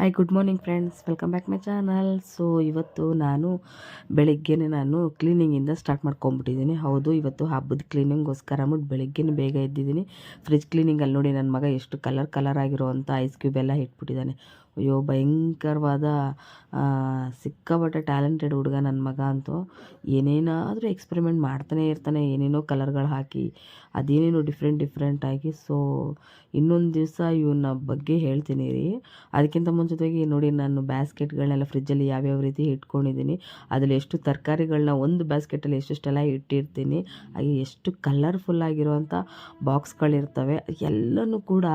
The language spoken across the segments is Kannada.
Hi good morning friends welcome back my channel so ಇವತ್ತು ನಾನು ಬೆಳಗ್ಗೆನೇ ನಾನು ಕ್ಲೀನಿಂಗಿಂದ ಸ್ಟಾರ್ಟ್ ಮಾಡ್ಕೊಂಬಿಟ್ಟಿದ್ದೀನಿ ಹೌದು, ಇವತ್ತು ಹಬ್ಬದ ಕ್ಲೀನಿಂಗೋಸ್ಕರ ಅಂದ್ಬಿಟ್ಟು ಬೆಳಗ್ಗೆನೇ ಬೇಗ ಎದ್ದಿದ್ದೀನಿ. ಫ್ರಿಜ್ ಕ್ಲೀನಿಂಗಲ್ಲಿ ನೋಡಿ ನನ್ನ ಮಗ ಎಷ್ಟು ಕಲರ್ ಕಲರ್ ಆಗಿರೋವಂಥ ಐಸ್ ಕ್ಯೂಬ್ ಎಲ್ಲ ಇಟ್ಬಿಟ್ಟಿದ್ದಾನೆ. ಅಯ್ಯೋ, ಭಯಂಕರವಾದ ಸಿಕ್ಕಾಪಟ್ಟೆ ಟ್ಯಾಲೆಂಟೆಡ್ ಹುಡುಗ ನನ್ನ ಮಗ ಅಂತೂ ಏನೇನಾದರೂ ಎಕ್ಸ್ಪೆರಿಮೆಂಟ್ ಮಾಡ್ತಾನೆ ಇರ್ತಾನೆ. ಏನೇನೋ ಕಲರ್ಗಳು ಹಾಕಿ, ಅದೇನೇನೋ ಡಿಫ್ರೆಂಟ್ ಡಿಫ್ರೆಂಟಾಗಿ ಸೊ ಇನ್ನೊಂದು ದಿವಸ ಇವನ್ನ ಬಗ್ಗೆ ಹೇಳ್ತೀನಿ ರೀ. ಅದಕ್ಕಿಂತ ಮುಂಚಿತವಾಗಿ ನೋಡಿ ನಾನು ಬ್ಯಾಸ್ಕೆಟ್ಗಳನ್ನೆಲ್ಲ ಫ್ರಿಜ್ಜಲ್ಲಿ ಯಾವ್ಯಾವ ರೀತಿ ಇಟ್ಕೊಂಡಿದ್ದೀನಿ, ಅದರಲ್ಲಿ ಎಷ್ಟು ತರಕಾರಿಗಳನ್ನ ಒಂದು ಬ್ಯಾಸ್ಕೆಟಲ್ಲಿ ಎಷ್ಟೆಷ್ಟೆಲ್ಲ ಇಟ್ಟಿರ್ತೀನಿ, ಹಾಗೆ ಎಷ್ಟು ಕಲರ್ಫುಲ್ ಆಗಿರುವಂಥ ಬಾಕ್ಸ್ಗಳಿರ್ತವೆ ಎಲ್ಲನೂ ಕೂಡ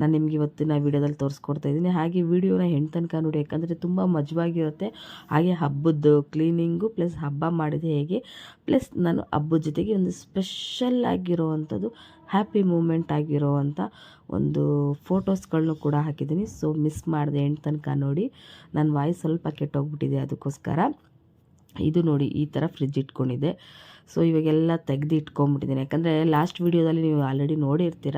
ನಾನು ನಿಮ್ಗೆ ಇವತ್ತಿನ ವೀಡಿಯೋದಲ್ಲಿ ತೋರಿಸ್ಕೊಡ್ತಾ ಇದ್ದೀನಿ. ಹಾಗೆ ವೀಡಿಯೋನ ಹೆಣ್ಣು ತನಕ ನೋಡಿ, ಯಾಕಂದರೆ ತುಂಬ ಮಜವಾಗಿರುತ್ತೆ. ಹಾಗೆ ಹಬ್ಬದ್ದು ಕ್ಲೀನಿಂಗು ಪ್ಲಸ್ ಹಬ್ಬ ಮಾಡಿದ ಹೇಗೆ ಪ್ಲಸ್ ನಾನು ಹಬ್ಬದ ಜೊತೆಗೆ ಒಂದು ಸ್ಪೆಷಲ್ ಆಗಿರೋವಂಥದ್ದು ಹ್ಯಾಪಿ ಮೂಮೆಂಟ್ ಆಗಿರೋವಂಥ ಒಂದು ಫೋಟೋಸ್ಗಳನ್ನೂ ಕೂಡ ಹಾಕಿದ್ದೀನಿ. ಸೊ, ಮಿಸ್ ಮಾಡಿದೆ ಎಂಟು ತನಕ ನೋಡಿ. ನನ್ನ ವಾಯ್ಸ್ ಸ್ವಲ್ಪ ಕೆಟ್ಟೋಗ್ಬಿಟ್ಟಿದೆ ಅದಕ್ಕೋಸ್ಕರ. ಇದು ನೋಡಿ, ಈ ಥರ ಫ್ರಿಜ್ ಇಟ್ಕೊಂಡಿದ್ದೆ. ಸೊ, ಇವಾಗೆಲ್ಲ ತೆಗೆದು ಇಟ್ಕೊಂಬಿಟ್ಟಿದ್ದೀನಿ. ಯಾಕಂದರೆ ಲಾಸ್ಟ್ ವೀಡಿಯೋದಲ್ಲಿ ನೀವು ಆಲ್ರೆಡಿ ನೋಡಿರ್ತೀರ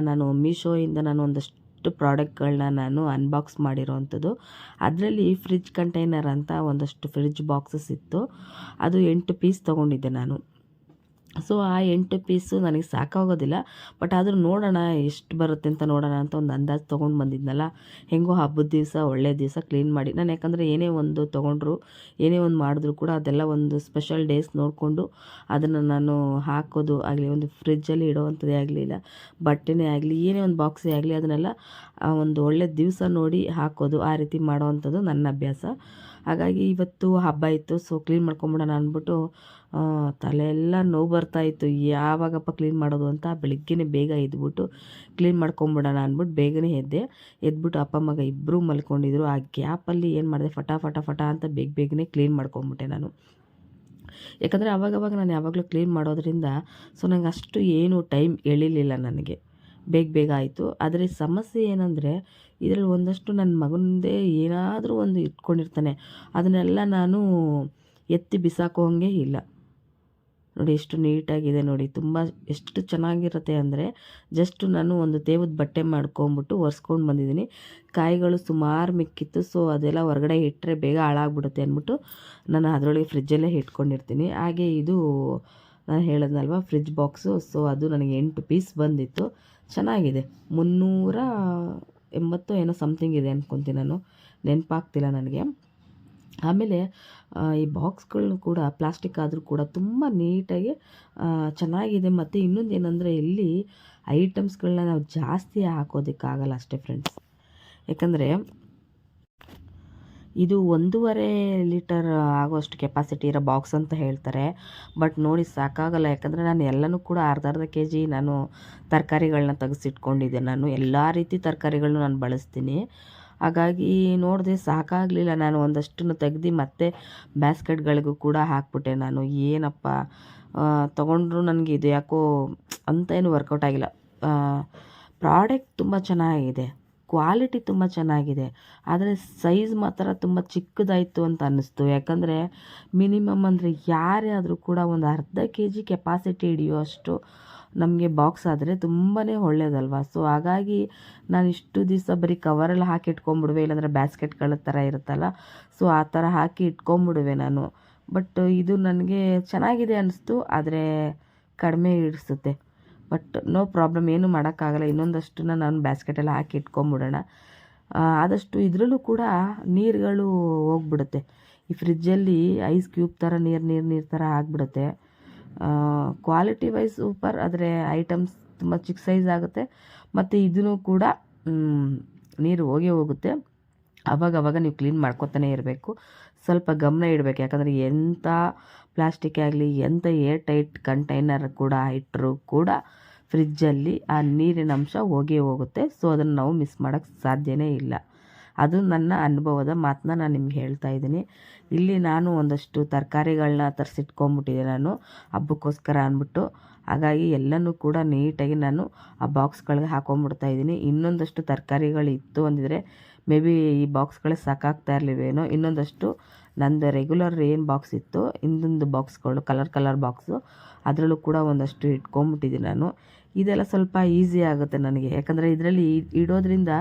ನಾನು ಮೀಶೋಯಿಂದ ನಾನು ಒಂದಷ್ಟು ಪ್ರಾಡಕ್ಟ್ಗಳನ್ನ ನಾನು ಅನ್ಬಾಕ್ಸ್ ಮಾಡಿರೋವಂಥದ್ದು ಅದರಲ್ಲಿ ಫ್ರಿಜ್ ಕಂಟೈನರ್ ಅಂತ ಒಂದಷ್ಟು ಫ್ರಿಜ್ ಬಾಕ್ಸಸ್ ಇತ್ತು. ಅದು ಎಂಟು ಪೀಸ್ ತೊಗೊಂಡಿದ್ದೆ ನಾನು. ಸೊ, ಆ ಎಂಟು ಪೀಸು ನನಗೆ ಸಾಕಾಗೋದಿಲ್ಲ. ಬಟ್ ಆದರೂ ನೋಡೋಣ, ಎಷ್ಟು ಬರುತ್ತೆ ಅಂತ ನೋಡೋಣ ಅಂತ ಒಂದು ಅಂದಾಜು ತೊಗೊಂಡು ಬಂದಿದ್ನಲ್ಲ. ಹೆಂಗೋ ಹಬ್ಬದ ದಿವಸ ಒಳ್ಳೆಯ ದಿವಸ ಕ್ಲೀನ್ ಮಾಡಿ. ನಾನು ಯಾಕಂದರೆ ಏನೇ ಒಂದು ತೊಗೊಂಡ್ರು, ಏನೇ ಒಂದು ಮಾಡಿದ್ರು ಕೂಡ ಅದೆಲ್ಲ ಒಂದು ಸ್ಪೆಷಲ್ ಡೇಸ್ ನೋಡಿಕೊಂಡು ಅದನ್ನು ನಾನು ಹಾಕೋದು ಆಗಲಿ, ಒಂದು ಫ್ರಿಜ್ಜಲ್ಲಿ ಇಡೋವಂಥದ್ದೇ ಆಗಲಿಲ್ಲ ಬಟ್ಟೆನೇ ಆಗಲಿ, ಏನೇ ಒಂದು ಬಾಕ್ಸೇ ಆಗಲಿ, ಅದನ್ನೆಲ್ಲ ಒಂದು ಒಳ್ಳೆ ದಿವಸ ನೋಡಿ ಹಾಕೋದು, ಆ ರೀತಿ ಮಾಡೋವಂಥದ್ದು ನನ್ನ ಅಭ್ಯಾಸ. ಹಾಗಾಗಿ ಇವತ್ತು ಹಬ್ಬ ಇತ್ತು ಸೊ ಕ್ಲೀನ್ ಮಾಡ್ಕೊಂಬಿಡೋಣ ಅಂದ್ಬಿಟ್ಟು ತಲೆ ಎಲ್ಲ ನೋವು ಬರ್ತಾಯಿತ್ತು ಯಾವಾಗಪ್ಪ ಕ್ಲೀನ್ ಮಾಡೋದು ಅಂತ ಬೆಳಿಗ್ಗೆನೇ ಬೇಗ ಎದ್ಬಿಟ್ಟು ಕ್ಲೀನ್ ಮಾಡ್ಕೊಂಬಿಡೋಣ ಅಂದ್ಬಿಟ್ಟು ಬೇಗನೆ ಎದ್ದೆ. ಎದ್ಬಿಟ್ಟು ಅಪ್ಪ, ಮಗ ಇಬ್ಬರೂ ಮಲ್ಕೊಂಡಿದ್ರು. ಆ ಗ್ಯಾಪಲ್ಲಿ ಏನು ಮಾಡಿದೆ? ಫಟ ಫಟ ಫಟ ಅಂತ ಬೇಗ ಬೇಗನೆ ಕ್ಲೀನ್ ಮಾಡ್ಕೊಂಬಿಟ್ಟೆ ನಾನು. ಯಾಕಂದರೆ ಅವಾಗವಾಗ ನಾನು ಯಾವಾಗಲೂ ಕ್ಲೀನ್ ಮಾಡೋದ್ರಿಂದ ಸೊ ನಂಗೆ ಅಷ್ಟು ಏನು ಟೈಮ್ ಎಳಿಲಿಲ್ಲ ನನಗೆ. ಬೇಗ ಬೇಗ ಆಯಿತು. ಆದರೆ ಸಮಸ್ಯೆ ಏನಂದರೆ, ಇದರಲ್ಲಿ ಒಂದಷ್ಟು ನನ್ನ ಮಗನದೇ ಏನಾದರೂ ಒಂದು ಇಟ್ಕೊಂಡಿರ್ತಾನೆ. ಅದನ್ನೆಲ್ಲ ನಾನು ಎತ್ತಿ ಬಿಸಾಕೋ ಹಂಗೆ ಇಲ್ಲ. ನೋಡಿ, ಎಷ್ಟು ನೀಟಾಗಿದೆ ನೋಡಿ. ತುಂಬ ಎಷ್ಟು ಚೆನ್ನಾಗಿರುತ್ತೆ ಅಂದರೆ, ಜಸ್ಟ್ ನಾನು ಒಂದು ತೇವದ ಬಟ್ಟೆ ಮಾಡ್ಕೊಂಬಿಟ್ಟು ಒರೆಸ್ಕೊಂಡು ಬಂದಿದ್ದೀನಿ. ಕಾಯಿಗಳು ಸುಮಾರು ಮಿಕ್ಕಿತ್ತು, ಸೊ ಅದೆಲ್ಲ ಹೊರಗಡೆ ಇಟ್ಟರೆ ಬೇಗ ಹಾಳಾಗ್ಬಿಡುತ್ತೆ ಅಂದ್ಬಿಟ್ಟು ನಾನು ಅದರೊಳಗೆ ಫ್ರಿಜ್ಜಲ್ಲೇ ಇಟ್ಕೊಂಡಿರ್ತೀನಿ. ಹಾಗೆ ಇದು ನಾನು ಹೇಳದ್ನಲ್ವ ಫ್ರಿಜ್ ಬಾಕ್ಸು ಸೊ ಅದು ನನಗೆ ಎಂಟು ಪೀಸ್ ಬಂದಿತ್ತು. ಚೆನ್ನಾಗಿದೆ. ಮುನ್ನೂರ ಎಂಬತ್ತು ಏನೋ ಸಮಥಿಂಗ್ ಇದೆ ಅಂದ್ಕೊತೀನಿ ನಾನು. ನೆನಪಾಗ್ತಿಲ್ಲ ನನಗೆ. ಆಮೇಲೆ ಈ ಬಾಕ್ಸ್ಗಳನ್ನೂ ಕೂಡ ಪ್ಲಾಸ್ಟಿಕ್ ಆದರೂ ಕೂಡ ತುಂಬ ನೀಟಾಗಿ ಚೆನ್ನಾಗಿದೆ. ಮತ್ತು ಇನ್ನೊಂದು ಏನಂದರೆ ಇಲ್ಲಿ ಐಟಮ್ಸ್ಗಳನ್ನ ನಾವು ಜಾಸ್ತಿ ಹಾಕೋದಕ್ಕಾಗಲ್ಲ ಅಷ್ಟೇ ಫ್ರೆಂಡ್ಸ್ ಯಾಕಂದರೆ ಇದು ಒಂದೂವರೆ ಲೀಟರ್ ಆಗೋಷ್ಟು ಕೆಪಾಸಿಟಿ ಇರೋ ಬಾಕ್ಸ್ ಅಂತ ಹೇಳ್ತಾರೆ. ಬಟ್ ನೋಡಿ ಸಾಕಾಗಲ್ಲ. ಯಾಕಂದರೆ ನಾನು ಎಲ್ಲನೂ ಕೂಡ ಅರ್ಧ ಅರ್ಧ ಕೆ ಜಿ ನಾನು ತರಕಾರಿಗಳನ್ನ ತೆಗೆಸಿಟ್ಕೊಂಡಿದ್ದೆ. ನಾನು ಎಲ್ಲ ರೀತಿ ತರಕಾರಿಗಳನ್ನೂ ನಾನು ಬಳಸ್ತೀನಿ. ಹಾಗಾಗಿ ನೋಡಿದೆ ಸಾಕಾಗಲಿಲ್ಲ. ನಾನು ಒಂದಷ್ಟನ್ನು ತೆಗ್ದು ಮತ್ತೆ ಬ್ಯಾಸ್ಕೆಟ್ಗಳಿಗೂ ಕೂಡ ಹಾಕ್ಬಿಟ್ಟೆ ನಾನು. ಏನಪ್ಪ ತೊಗೊಂಡ್ರು ನನಗೆ ಇದು ಯಾಕೋ ಅಂತ ಏನು ವರ್ಕೌಟ್ ಆಗಿಲ್ಲ. ಪ್ರಾಡಕ್ಟ್ ತುಂಬ ಚೆನ್ನಾಗಿದೆ. ಕ್ವಾಲಿಟಿ ತುಂಬ ಚೆನ್ನಾಗಿದೆ. ಆದರೆ ಸೈಜ್ ಮಾತ್ರ ತುಂಬ ಚಿಕ್ಕದಾಯಿತು ಅಂತ ಅನ್ನಿಸ್ತು. ಯಾಕಂದರೆ ಮಿನಿಮಮ್ ಅಂದರೆ ಯಾರೇ ಆದರೂ ಕೂಡ ಒಂದು ಅರ್ಧ ಕೆ ಜಿ ಕೆಪಾಸಿಟಿ ಹಿಡಿಯುವಷ್ಟು ನಮಗೆ ಬಾಕ್ಸ್ ಆದರೆ ತುಂಬಾ ಒಳ್ಳೇದಲ್ವ? ಸೊ ಹಾಗಾಗಿ ನಾನು ಇಷ್ಟು ದಿವಸ ಬರೀ ಕವರಲ್ಲಿ ಹಾಕಿ ಇಟ್ಕೊಂಬಿಡುವೆ ಇಲ್ಲಾಂದರೆ ಬ್ಯಾಸ್ಕೆಟ್ಗಳ ಥರ ಇರುತ್ತಲ್ಲ. ಸೊ ಆ ಥರ ಹಾಕಿ ಇಟ್ಕೊಂಬಿಡುವೆ ನಾನು. ಬಟ್ ಇದು ನನಗೆ ಚೆನ್ನಾಗಿದೆ ಅನ್ನಿಸ್ತು, ಆದರೆ ಕಡಿಮೆ ಇಡಿಸುತ್ತೆ ಬಟ್ ನೋ ಪ್ರಾಬ್ಲಮ್, ಏನು ಮಾಡೋಕ್ಕಾಗಲ್ಲ. ಇನ್ನೊಂದಷ್ಟನ್ನ ನಾನು ಬ್ಯಾಸ್ಕೆಟಲ್ಲಿ ಹಾಕಿ ಇಟ್ಕೊಂಬಿಡೋಣ. ಆದಷ್ಟು ಇದರಲ್ಲೂ ಕೂಡ ನೀರುಗಳು ಹೋಗ್ಬಿಡುತ್ತೆ. ಈ ಫ್ರಿಜ್ಜಲ್ಲಿ ಐಸ್ ಕ್ಯೂಬ್ ಥರ ನೀರು ನೀರು ನೀರು ಥರ ಆಗಿಬಿಡುತ್ತೆ. ಕ್ವಾಲಿಟಿ ವೈಸ್ ಸೂಪರ್, ಆದರೆ ಐಟಮ್ಸ್ ತುಂಬ ಚಿಕ್ಕ ಸೈಜ್ ಆಗುತ್ತೆ. ಮತ್ತು ಇದೂ ಕೂಡ ನೀರು ಹೋಗೇ ಹೋಗುತ್ತೆ. ಅವಾಗ ನೀವು ಕ್ಲೀನ್ ಮಾಡ್ಕೊತಾನೆ ಇರಬೇಕು. ಸ್ವಲ್ಪ ಗಮನ ಇಡಬೇಕು. ಯಾಕಂದರೆ ಎಂಥ ಪ್ಲಾಸ್ಟಿಕ್ ಆಗಲಿ ಎಂಥ ಏರ್ ಟೈಟ್ ಕಂಟೈನರ್ ಕೂಡ ಇಟ್ಟರೂ ಕೂಡ ಫ್ರಿಜ್ಜಲ್ಲಿ ಆ ನೀರಿನ ಅಂಶ ಹೋಗಿ ಹೋಗುತ್ತೆ. ಸೊ ಅದನ್ನು ನಾವು ಮಿಸ್ ಮಾಡೋಕ್ಕೆ ಸಾಧ್ಯವೇ ಇಲ್ಲ. ಅದು ನನ್ನ ಅನುಭವದ ಮಾತನ್ನ ನಾನು ನಿಮ್ಗೆ ಹೇಳ್ತಾ ಇದ್ದೀನಿ. ಇಲ್ಲಿ ನಾನು ಒಂದಷ್ಟು ತರಕಾರಿಗಳನ್ನ ತರಿಸಿಟ್ಕೊಂಬಿಟ್ಟಿದ್ದೆ ನಾನು, ಹಬ್ಬಕ್ಕೋಸ್ಕರ ಅಂದ್ಬಿಟ್ಟು. ಹಾಗಾಗಿ ಎಲ್ಲನೂ ಕೂಡ ನೀಟಾಗಿ ನಾನು ಆ ಬಾಕ್ಸ್ಗಳಿಗೆ ಹಾಕೊಂಬಿಡ್ತಾ ಇದ್ದೀನಿ. ಇನ್ನೊಂದಷ್ಟು ತರಕಾರಿಗಳು ಇತ್ತು ಅಂದಿದ್ರೆ ಮೇ ಬಿ ಈ ಬಾಕ್ಸ್ಗಳೇ ಸಾಕಾಗ್ತಾ ಇರಲಿವೇನೋ, ಇನ್ನೊಂದಷ್ಟು ನಂದು ರೆಗ್ಯುಲರ್ ಏನು ಬಾಕ್ಸ್ ಇತ್ತು, ಹಿಂದೊಂದು ಬಾಕ್ಸ್ಗಳು ಕಲರ್ ಕಲರ್ ಬಾಕ್ಸು ಅದರಲ್ಲೂ ಕೂಡ ಒಂದಷ್ಟು ಇಟ್ಕೊಂಬಿಟ್ಟಿದ್ದೀನಿ ನಾನು. ಇದೆಲ್ಲ ಸ್ವಲ್ಪ ಈಸಿ ಆಗುತ್ತೆ ನನಗೆ. ಯಾಕಂದರೆ ಇದರಲ್ಲಿ ಇಡೋದ್ರಿಂದ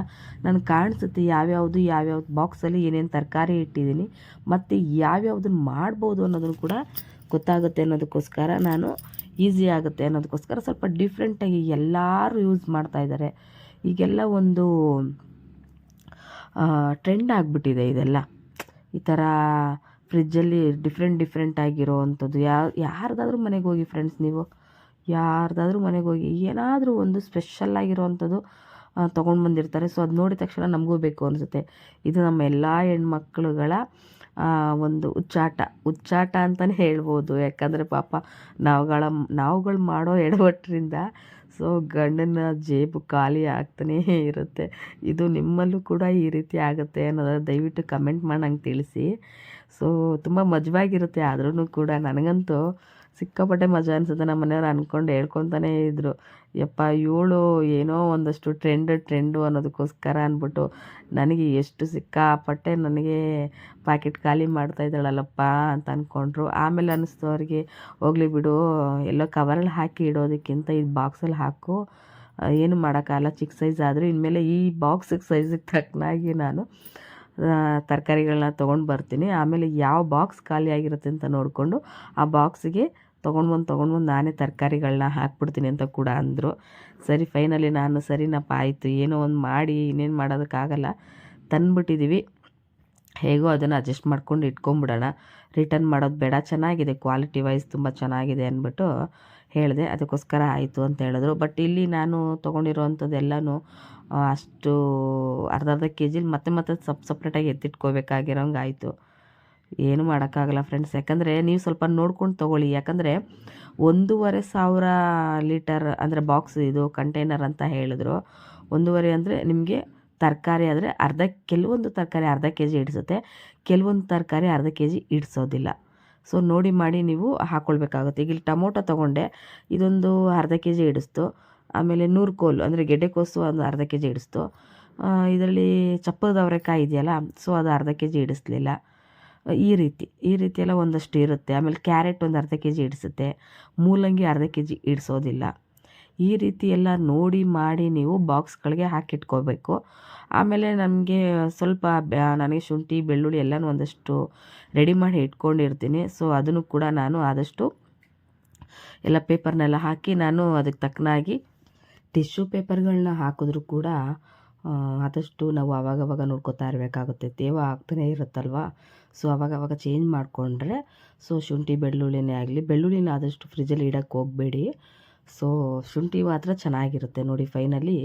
ನನಗೆ ಕಾಣಿಸುತ್ತೆ ಯಾವ್ಯಾವುದು ಯಾವ್ಯಾವ್ದು ಬಾಕ್ಸಲ್ಲಿ ಏನೇನು ತರಕಾರಿ ಇಟ್ಟಿದ್ದೀನಿ, ಮತ್ತು ಯಾವ್ಯಾವ್ದನ್ನ ಮಾಡ್ಬೋದು ಅನ್ನೋದನ್ನು ಕೂಡ ಗೊತ್ತಾಗುತ್ತೆ ಅನ್ನೋದಕ್ಕೋಸ್ಕರ ನಾನು ಈಸಿ ಆಗುತ್ತೆ ಅನ್ನೋದಕ್ಕೋಸ್ಕರ ಸ್ವಲ್ಪ ಡಿಫ್ರೆಂಟಾಗಿ ಎಲ್ಲರೂ ಯೂಸ್ ಮಾಡ್ತಾ ಇದ್ದಾರೆ. ಈಗೆಲ್ಲ ಒಂದು ಟ್ರೆಂಡ್ ಆಗಿಬಿಟ್ಟಿದೆ ಇದೆಲ್ಲ. ಈ ಥರ ಫ್ರಿಜ್ಜಲ್ಲಿ ಡಿಫ್ರೆಂಟ್ ಡಿಫ್ರೆಂಟ್ ಆಗಿರೋ ಅಂಥದ್ದು ಯಾರ್ದಾದ್ರೂ ಮನೆಗೆ ಹೋಗಿ ಫ್ರೆಂಡ್ಸ್ ನೀವು, ಯಾರ್ದಾದ್ರೂ ಮನೆಗೆ ಹೋಗಿ ಏನಾದರೂ ಒಂದು ಸ್ಪೆಷಲ್ ಆಗಿರೋವಂಥದ್ದು ತೊಗೊಂಡು ಬಂದಿರ್ತಾರೆ. ಸೊ ಅದು ನೋಡಿದ ತಕ್ಷಣ ನಮಗೂ ಬೇಕು ಅನಿಸುತ್ತೆ. ಇದು ನಮ್ಮ ಎಲ್ಲ ಹೆಣ್ಮಕ್ಳುಗಳ ಒಂದು ಉಚ್ಚಾಟ. ಉಚ್ಚಾಟ ಅಂತಲೇ ಹೇಳ್ಬೋದು. ಯಾಕಂದರೆ ಪಾಪ ನಾವುಗಳ, ನಾವುಗಳು ಮಾಡೋ ಎಡವಟ್ಟರಿಂದ ಸೊ ಗಂಡನ ಜೇಬು ಖಾಲಿ ಆಗ್ತಾನೇ ಇರುತ್ತೆ. ಇದು ನಿಮ್ಮಲ್ಲೂ ಕೂಡ ಈ ರೀತಿ ಆಗುತ್ತೆ ಅನ್ನೋದ ದಯವಿಟ್ಟು ಕಮೆಂಟ್ ಮಾಡಿ ನಂಗೆ ತಿಳಿಸಿ. ಸೊ ತುಂಬ ಮಜವಾಗಿರುತ್ತೆ ಆದ್ರೂ ಕೂಡ. ನನಗಂತೂ ಸಿಕ್ಕಾಪಟ್ಟೆ ಮಜಾ ಅನಿಸುತ್ತೆ. ನಮ್ಮ ಮನೆಯವ್ರು ಅಂದ್ಕೊಂಡು ಹೇಳ್ಕೊತಾನೇ ಇದ್ದರು ಯಪ್ಪ, ಇವಳು ಏನೋ ಒಂದಷ್ಟು ಟ್ರೆಂಡ್ ಟ್ರೆಂಡು ಅನ್ನೋದಕ್ಕೋಸ್ಕರ ಅಂದ್ಬಿಟ್ಟು ನನಗೆ ಎಷ್ಟು ಸಿಕ್ಕಾಪಟ್ಟೆ ನನಗೆ ಪ್ಯಾಕೆಟ್ ಖಾಲಿ ಮಾಡ್ತಾ ಇದ್ದಾಳಲ್ಲಪ್ಪ ಅಂತ ಅಂದ್ಕೊಂಡ್ರು ಆಮೇಲೆ ಅನ್ನಿಸ್ತು ಅವ್ರಿಗೆ, ಹೋಗ್ಲಿ ಬಿಡು, ಎಲ್ಲೋ ಕವರಲ್ಲಿ ಹಾಕಿ ಇಡೋದಕ್ಕಿಂತ ಇದು ಬಾಕ್ಸಲ್ಲಿ ಹಾಕು. ಏನು ಮಾಡೋಕ್ಕಾಗಲ್ಲ, ಚಿಕ್ಕ ಸೈಜ್ ಆದರೂ ಇನ್ಮೇಲೆ ಈ ಬಾಕ್ಸಿಗೆ ಸೈಜಿಗೆ ತಕ್ಕನಾಗಿ ನಾನು ತರಕಾರಿಗಳನ್ನ ತೊಗೊಂಡು ಬರ್ತೀನಿ. ಆಮೇಲೆ ಯಾವ ಬಾಕ್ಸ್ ಖಾಲಿ ಆಗಿರುತ್ತೆ ಅಂತ ನೋಡಿಕೊಂಡು ಆ ಬಾಕ್ಸಿಗೆ ತೊಗೊಂಡು ಬಂದು ತೊಗೊಂಡು ಬಂದು ನಾನೇ ತರಕಾರಿಗಳನ್ನ ಹಾಕ್ಬಿಡ್ತೀನಿ ಅಂತ ಕೂಡ ಅಂದರು. ಸರಿ ಫೈನಲಿ ನಾನು ಸರಿನಪ್ಪ, ಆಯಿತು, ಏನೋ ಒಂದು ಮಾಡಿ, ಇನ್ನೇನು ಮಾಡೋದಕ್ಕಾಗಲ್ಲ. ತಂದುಬಿಟ್ಟಿದ್ದೀವಿ ಹೇಗೋ ಅದನ್ನು ಅಡ್ಜಸ್ಟ್ ಮಾಡ್ಕೊಂಡು ಇಟ್ಕೊಂಬಿಡೋಣ. ರಿಟರ್ನ್ ಮಾಡೋದು ಬೇಡ, ಚೆನ್ನಾಗಿದೆ ಕ್ವಾಲಿಟಿ ವೈಸ್ ತುಂಬ ಚೆನ್ನಾಗಿದೆ ಅಂದ್ಬಿಟ್ಟು ಹೇಳಿದೆ. ಅದಕ್ಕೋಸ್ಕರ ಆಯಿತು ಅಂತ ಹೇಳಿದ್ರು. ಬಟ್ ಇಲ್ಲಿ ನಾನು ತೊಗೊಂಡಿರೋವಂಥದ್ದೆಲ್ಲನೂ ಅಷ್ಟು ಅರ್ಧ ಅರ್ಧ ಕೆ ಜಿಲಿ ಮತ್ತೆ ಮತ್ತೆ ಸಪ್ ಸಪ್ರೇಟಾಗಿ ಎತ್ತಿಟ್ಕೋಬೇಕಾಗಿರೋಂಗೆ ಆಯಿತು. ಏನು ಮಾಡೋಕ್ಕಾಗಲ್ಲ ಫ್ರೆಂಡ್ಸ್ ಯಾಕಂದರೆ ನೀವು ಸ್ವಲ್ಪ ನೋಡ್ಕೊಂಡು ತೊಗೊಳ್ಳಿ. ಯಾಕಂದರೆ ಒಂದೂವರೆ ಸಾವಿರ ಲೀಟರ್ ಅಂದರೆ ಬಾಕ್ಸ್ ಇದು ಕಂಟೈನರ್ ಅಂತ ಹೇಳಿದ್ರು. ಒಂದೂವರೆ ಅಂದರೆ ನಿಮಗೆ ತರಕಾರಿ ಆದರೆ ಅರ್ಧ, ಕೆಲವೊಂದು ತರಕಾರಿ ಅರ್ಧ ಕೆ ಜಿ ಇಡಿಸುತ್ತೆ. ಕೆಲವೊಂದು ತರಕಾರಿ ಅರ್ಧ ಕೆ ಜಿ ಇಡಿಸೋದಿಲ್ಲ. ಸೊ ನೋಡಿ ಮಾಡಿ ನೀವು ಹಾಕ್ಕೊಳ್ಬೇಕಾಗುತ್ತೆ ಈಗ ಇಲ್ಲಿ ಟೊಮೊಟೊ ತೊಗೊಂಡೆ, ಇದೊಂದು ಅರ್ಧ ಕೆ ಜಿ ಇಡಿಸ್ತು. ಆಮೇಲೆ ನೂರು ಕೋಲು, ಅಂದರೆ ಗೆಡ್ಡೆಕೋಸು ಒಂದು ಅರ್ಧ ಕೆ ಜಿ ಇಡಿಸ್ತು ಇದರಲ್ಲಿ ಚಪ್ಪದ ಅವರೆಕಾಯಿ ಇದೆಯಲ್ಲ, ಸೊ ಅದು ಅರ್ಧ ಕೆ ಜಿ ಇಡಿಸ್ಲಿಲ್ಲ. ಈ ರೀತಿ ಈ ರೀತಿ ಎಲ್ಲ ಒಂದಷ್ಟು ಇರುತ್ತೆ. ಆಮೇಲೆ ಕ್ಯಾರೆಟ್ ಒಂದು ಅರ್ಧ ಕೆ ಜಿ ಇಡಿಸುತ್ತೆ. ಮೂಲಂಗಿ ಅರ್ಧ ಕೆ ಜಿ ಇಡಿಸೋದಿಲ್ಲ. ಈ ರೀತಿ ಎಲ್ಲ ನೋಡಿ ಮಾಡಿ ನೀವು ಬಾಕ್ಸ್ಗಳಿಗೆ ಹಾಕಿಟ್ಕೋಬೇಕು. ಆಮೇಲೆ ನಮಗೆ ಸ್ವಲ್ಪ ನನಗೆ ಶುಂಠಿ, ಬೆಳ್ಳುಳ್ಳಿ ಎಲ್ಲನೂ ಒಂದಷ್ಟು ರೆಡಿ ಮಾಡಿ ಇಟ್ಕೊಂಡಿರ್ತೀನಿ. ಸೊ, ಅದನ್ನು ಕೂಡ ನಾನು ಆದಷ್ಟು ಎಲ್ಲ ಪೇಪರ್ನೆಲ್ಲ ಹಾಕಿ ನಾನು ಅದಕ್ಕೆ ತಕ್ಕನಾಗಿ ಟಿಶ್ಯೂ ಪೇಪರ್ಗಳನ್ನ ಹಾಕಿದ್ರೂ ಕೂಡ ಆದಷ್ಟು ನಾವು ಆವಾಗವಾಗ ನೋಡ್ಕೋತಾ ಇರಬೇಕಾಗುತ್ತೆ. ತೇವ ಆಗ್ತಾನೇ ಇರುತ್ತಲ್ವ? ಸೊ ಅವಾಗವಾಗ ಚೇಂಜ್ ಮಾಡಿಕೊಂಡ್ರೆ ಸೊ ಶುಂಠಿ, ಬೆಳ್ಳುಳ್ಳಿನೇ ಆಗಲಿ, ಬೆಳ್ಳುಳ್ಳಿನ ಆದಷ್ಟು ಫ್ರಿಜ್ಜಲ್ಲಿ ಇಡೋಕ್ಕೆ ಹೋಗಬೇಡಿ. ಸೊ ಶುಂಠಿ ಮಾತ್ರ ಚೆನ್ನಾಗಿರುತ್ತೆ. ನೋಡಿ ಫೈನಲಿ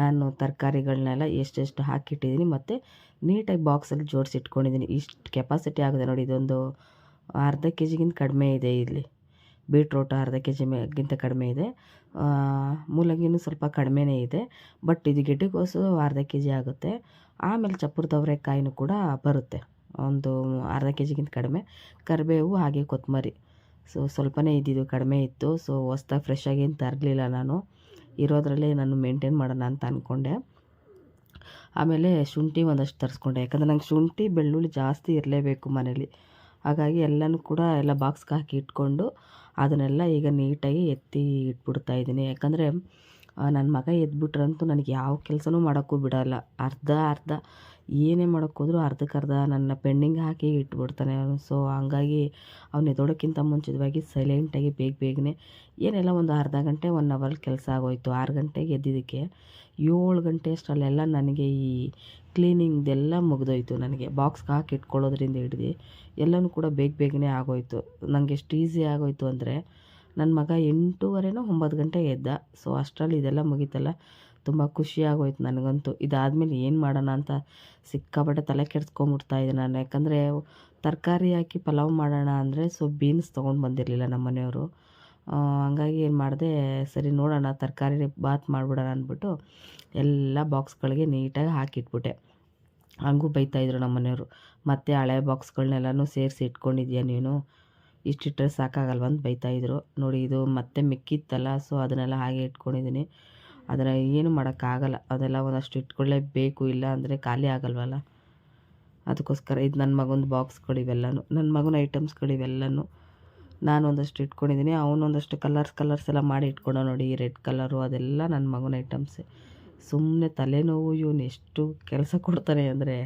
ನಾನು ತರಕಾರಿಗಳನ್ನೆಲ್ಲ ಎಷ್ಟೆಷ್ಟು ಹಾಕಿಟ್ಟಿದ್ದೀನಿ. ಮತ್ತು ನೀಟಾಗಿ ಬಾಕ್ಸಲ್ಲಿ ಜೋಡಿಸಿ ಇಟ್ಕೊಂಡಿದ್ದೀನಿ ಇಷ್ಟು ಕೆಪಾಸಿಟಿ ಆಗಿದೆ ನೋಡಿ, ಇದೊಂದು ಅರ್ಧ ಕೆ ಜಿಗಿಂತ ಕಡಿಮೆ ಇದೆ ಇಲ್ಲಿ. ಬೀಟ್ರೋಟ್ ಅರ್ಧ ಕೆ ಜಿಗಿಂತ ಕಡಿಮೆ ಇದೆ. ಮೂಲಂಗಿನೂ ಸ್ವಲ್ಪ ಕಡಿಮೆನೇ ಇದೆ ಬಟ್ ಇದು ಗೆಡ್ಡೆಕೋಸು ಅರ್ಧ ಕೆ ಜಿ ಆಗುತ್ತೆ. ಆಮೇಲೆ ಚಪ್ಪರ ಅವರೆಕಾಯಿನೂ ಕೂಡ ಬರುತ್ತೆ, ಒಂದು ಅರ್ಧ ಕೆ ಜಿಗಿಂತ ಕಡಿಮೆ. ಕರಿಬೇವು ಹಾಗೆ ಕೊತ್ತಂಬರಿ ಸೊ ಸ್ವಲ್ಪನೇ ಇದ್ದಿದ್ದು ಕಡಿಮೆ ಇತ್ತು ಸೊ ಹೊಸ್ದಾಗಿ ಫ್ರೆಶ್ ಆಗಿ ಏನು ತರಲಿಲ್ಲ ನಾನು. ಇರೋದರಲ್ಲೇ ನಾನು ಮೇಂಟೈನ್ ಮಾಡೋಣ ಅಂತ ಅಂದ್ಕೊಂಡೆ ಆಮೇಲೆ ಶುಂಠಿ ಒಂದಷ್ಟು ತರಿಸ್ಕೊಂಡೆ, ಯಾಕಂದರೆ ನಂಗೆ ಶುಂಠಿ, ಬೆಳ್ಳುಳ್ಳಿ ಜಾಸ್ತಿ ಇರಲೇಬೇಕು ಮನೇಲಿ. ಹಾಗಾಗಿ ಎಲ್ಲನೂ ಕೂಡ ಎಲ್ಲ ಬಾಕ್ಸ್ಗೆ ಹಾಕಿ ಇಟ್ಕೊಂಡು ಅದನ್ನೆಲ್ಲ ಈಗ ನೀಟಾಗಿ ಎತ್ತಿ ಇಟ್ಬಿಡ್ತಾ ಇದ್ದೀನಿ. ಯಾಕಂದರೆ ನನ್ನ ಮಗ ಎದ್ಬಿಟ್ರಂತೂ ನನಗೆ ಯಾವ ಕೆಲಸನೂ ಮಾಡೋಕ್ಕೂ ಬಿಡೋಲ್ಲ. ಅರ್ಧ ಅರ್ಧ ಏನೇ ಮಾಡೋಕ್ಕೋದ್ರೂ ಅರ್ಧಕ್ಕರ್ಧ ನನ್ನ ಪೆಂಡಿಂಗ್ ಹಾಕಿ ಇಟ್ಬಿಡ್ತಾನೆ ಅವನು. ಸೊ ಹಂಗಾಗಿ ಅವ್ನು ಎದೋಡೋಕ್ಕಿಂತ ಮುಂಚಿತವಾಗಿ ಸೈಲೆಂಟಾಗಿ ಬೇಗ ಬೇಗನೆ ಏನೆಲ್ಲ ಒಂದು ಅರ್ಧ ಗಂಟೆ ಒನ್ ಅವರ್ ಕೆಲಸ ಆಗೋಯ್ತು. ಆರು ಗಂಟೆಗೆ ಎದ್ದಿದ್ದಕ್ಕೆ ಏಳು ಗಂಟೆ ಅಷ್ಟರಲ್ಲೆಲ್ಲ ನನಗೆ ಈ ಕ್ಲೀನಿಂಗ್ದೆಲ್ಲ ಮುಗಿದೋಯ್ತು ನನಗೆ. ಬಾಕ್ಸ್ಗೆ ಹಾಕಿ ಇಟ್ಕೊಳ್ಳೋದ್ರಿಂದ ಹಿಡ್ದು ಎಲ್ಲನೂ ಕೂಡ ಬೇಗ ಬೇಗನೆ ಆಗೋಯ್ತು. ನನಗೆ ಎಷ್ಟು ಈಸಿ ಆಗೋಯ್ತು ಅಂದರೆ ನನ್ನ ಮಗ ಎಂಟೂವರೆನೋ ಒಂಬತ್ತು ಗಂಟೆಗೆ ಎದ್ದ. ಸೊ ಅಷ್ಟರಲ್ಲಿ ಇದೆಲ್ಲ ಮುಗೀತಲ್ಲ. ತುಂಬ ಖುಷಿಯಾಗೋಯ್ತು ನನಗಂತೂ. ಇದಾದಮೇಲೆ ಏನು ಮಾಡೋಣ ಅಂತ ಸಿಕ್ಕಾಪಟ್ಟೆ ತಲೆ ಕೆಡ್ಸ್ಕೊಂಬಿಡ್ತಾ ಇದ್ದೆ ನಾನು. ಯಾಕಂದರೆ ತರಕಾರಿ ಹಾಕಿ ಪಲಾವ್ ಮಾಡೋಣ ಅಂದರೆ ಸೊ ಬೀನ್ಸ್ ತೊಗೊಂಡು ಬಂದಿರಲಿಲ್ಲ ನಮ್ಮ ಮನೆಯವರು. ಹಂಗಾಗಿ ಏನು ಮಾಡಿದೆ, ಸರಿ ನೋಡೋಣ, ತರಕಾರಿ ಬಾತ್ ಮಾಡಿಬಿಡೋಣ ಅಂದ್ಬಿಟ್ಟು ಎಲ್ಲ ಬಾಕ್ಸ್ಗಳಿಗೆ ನೀಟಾಗಿ ಹಾಕಿಟ್ಬಿಟ್ಟೆ. ಹಂಗೂ ಬೈತಾಯಿದ್ರು ನಮ್ಮ ಮನೆಯವರು. ಮತ್ತು ಹಳೆ ಬಾಕ್ಸ್ಗಳನ್ನೆಲ್ಲನೂ ಸೇರಿಸಿ ಇಟ್ಕೊಂಡಿದ್ಯಾ ನೀನು? ಇಷ್ಟಿಟ್ಟರೆ ಸಾಕಾಗಲ್ವ ಅಂತ ಬೈತಾಯಿದ್ರು ನೋಡಿ ಇದು ಮತ್ತೆ ಮಿಕ್ಕಿತ್ತಲ್ಲ, ಸೊ ಅದನ್ನೆಲ್ಲ ಹಾಗೆ ಇಟ್ಕೊಂಡಿದ್ದೀನಿ. ಆದರೆ ಏನು ಮಾಡೋಕ್ಕಾಗಲ್ಲ. ಅದೆಲ್ಲ ಒಂದಷ್ಟು ಇಟ್ಕೊಳ್ಳೇಬೇಕು, ಇಲ್ಲ ಅಂದರೆ ಖಾಲಿ ಆಗಲ್ವಲ್ಲ. ಅದಕ್ಕೋಸ್ಕರ ಇದು ನನ್ನ ಮಗನ ಬಾಕ್ಸ್ಗಳು ಇವೆಲ್ಲನೂ. ನನ್ನ ಮಗನ ಐಟಮ್ಸ್ಗಳು ಇವೆಲ್ಲನೂ ನಾನು ಒಂದಷ್ಟು ಇಟ್ಕೊಂಡಿದ್ದೀನಿ. ಅವನೊಂದಷ್ಟು ಕಲರ್ಸ್ ಕಲರ್ಸ್ ಎಲ್ಲ ಮಾಡಿ ಇಟ್ಕೊಂಡ ನೋಡಿ ರೆಡ್ ಕಲರು ಅದೆಲ್ಲ ನನ್ನ ಮಗನ ಐಟಮ್ಸೆ. ಸುಮ್ಮನೆ ತಲೆನೋವು, ಇವನು ಎಷ್ಟು ಕೆಲಸ ಕೊಡ್ತಾನೆ ಅಂದರೆ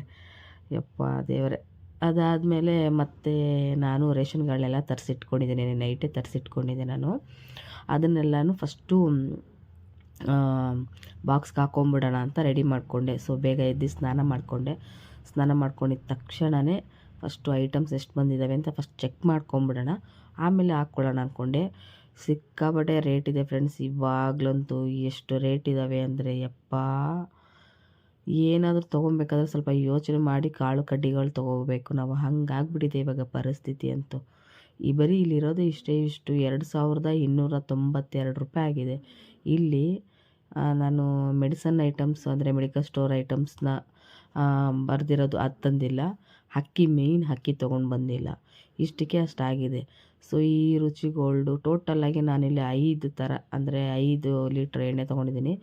ಯಪ್ಪ ದೇವರೇ. ಅದಾದಮೇಲೆ ಮತ್ತೆ ನಾನು ರೇಷನ್ಗಳನ್ನೆಲ್ಲ ತರಿಸಿಟ್ಕೊಂಡಿದ್ದೀನಿ ನೈಟೇ ತರಿಸಿಟ್ಕೊಂಡಿದ್ದೆ ನಾನು. ಅದನ್ನೆಲ್ಲನೂ ಫಸ್ಟು ಬಾಕ್ಸ್ಗೆ ಹಾಕೊಂಬಿಡೋಣ ಅಂತ ರೆಡಿ ಮಾಡಿಕೊಂಡೆ. ಸೊ ಬೇಗ ಎದ್ದು ಸ್ನಾನ ಮಾಡಿಕೊಂಡೆ. ಸ್ನಾನ ಮಾಡ್ಕೊಂಡಿದ್ದ ತಕ್ಷಣವೇ ಫಸ್ಟು ಐಟಮ್ಸ್ ಎಷ್ಟು ಬಂದಿದ್ದಾವೆ ಅಂತ ಫಸ್ಟ್ ಚೆಕ್ ಮಾಡ್ಕೊಂಬಿಡೋಣ. ಆಮೇಲೆ ಹಾಕ್ಕೊಳ್ಳೋಣ ಅಂದ್ಕೊಂಡೆ ಸಿಕ್ಕಾಪಟ್ಟೆ ರೇಟ್ ಇದೆ ಫ್ರೆಂಡ್ಸ್ ಇವಾಗಲಂತೂ ಎಷ್ಟು ರೇಟ್ ಇದ್ದಾವೆ ಅಂದರೆ ಯಪ್ಪ! ಏನಾದರೂ ತೊಗೊಬೇಕಾದ್ರೆ ಸ್ವಲ್ಪ ಯೋಚನೆ ಮಾಡಿ ಕಾಳು ಕಡ್ಡಿಗಳು ತೊಗೋಬೇಕು. ನಾವು ಹಂಗಾಗ್ಬಿಟ್ಟಿದೆ ಇವಾಗ ಪರಿಸ್ಥಿತಿ ಅಂತೂ. ಈ ಬರೀ ಇಲ್ಲಿರೋದು ಇಷ್ಟೇ ಇಷ್ಟು. ಎರಡು ಸಾವಿರದ ಇನ್ನೂರ ತೊಂಬತ್ತೆರಡು ರೂಪಾಯಿ ಆಗಿದೆ. ಇಲ್ಲಿ ನಾನು ಮೆಡಿಸನ್ ಐಟಮ್ಸ್ ಅಂದರೆ ಮೆಡಿಕಲ್ ಸ್ಟೋರ್ ಐಟಮ್ಸ್ನ ಬರೆದಿರೋದು ಅದು ತಂದಿಲ್ಲ. ಅಕ್ಕಿ ಮೇಯ್ನ್ ಅಕ್ಕಿ ತೊಗೊಂಡು ಬಂದಿಲ್ಲ. ಇಷ್ಟಕ್ಕೆ ಅಷ್ಟಾಗಿದೆ. ಸೊ, ಈ ರುಚಿ ಗೋಲ್ಡು ಟೋಟಲಾಗಿ ನಾನಿಲ್ಲಿ ಐದು ಥರ ಅಂದರೆ ಐದು ಲೀಟ್ರ್ ಎಣ್ಣೆ ತೊಗೊಂಡಿದ್ದೀನಿ.